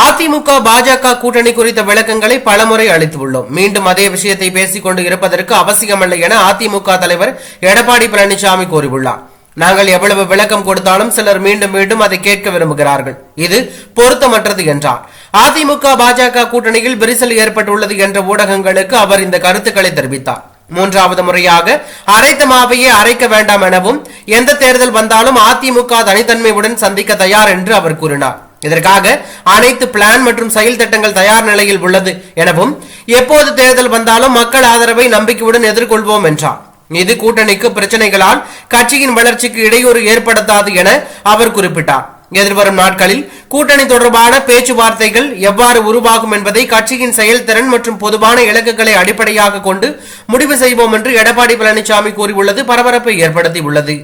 அதிமுக பாஜக கூட்டணி குறித்த விளக்கங்களை பலமுறை அளித்துள்ளோம். மீண்டும் அதே விஷயத்தை பேசிக் கொண்டு இருப்பதற்கு அவசியமல்ல என அதிமுக தலைவர் எடப்பாடி பழனிசாமி கூறியுள்ளார். நாங்கள் எவ்வளவு விளக்கம் கொடுத்தாலும் சிலர் மீண்டும் மீண்டும் அதை கேட்க விரும்புகிறார்கள். இது பொருத்தமற்றது என்றார். அதிமுக பாஜக கூட்டணியில் விரிசல் ஏற்பட்டுள்ளது என்ற ஊடகங்களுக்கு அவர் இந்த கருத்துக்களை தெரிவித்தார். மூன்றாவது முறையாக அரைத்த மாவையே அரைக்க வேண்டாம் எனவும் எந்த தேர்தல் வந்தாலும் அதிமுக தனித்தன்மையுடன் சந்திக்க தயார் என்று அவர் கூறினார். இதற்காக அனைத்து பிளான் மற்றும் செயல் திட்டங்கள் தயார் நிலையில் உள்ளது எனவும் எப்போது தேர்தல் வந்தாலும் மக்கள் ஆதரவை நம்பிக்கையுடன் எதிர்கொள்வோம் என்றார். இது கூட்டணிக்கு பிரச்சனைகளால் கட்சியின் வளர்ச்சிக்கு இடையூறு ஏற்படுத்தாது என அவர் குறிப்பிட்டார். எதிர்வரும் நாட்களில் கூட்டணி தொடர்பான பேச்சுவார்த்தைகள் எவ்வாறு உருவாகும் என்பதை கட்சியின் செயல்திறன் மற்றும் பொதுவான இலக்குகளை அடிப்படையாக கொண்டு முடிவு செய்வோம் என்று எடப்பாடி பழனிசாமி கூறியுள்ளது பரபரப்பை ஏற்படுத்தியுள்ளது.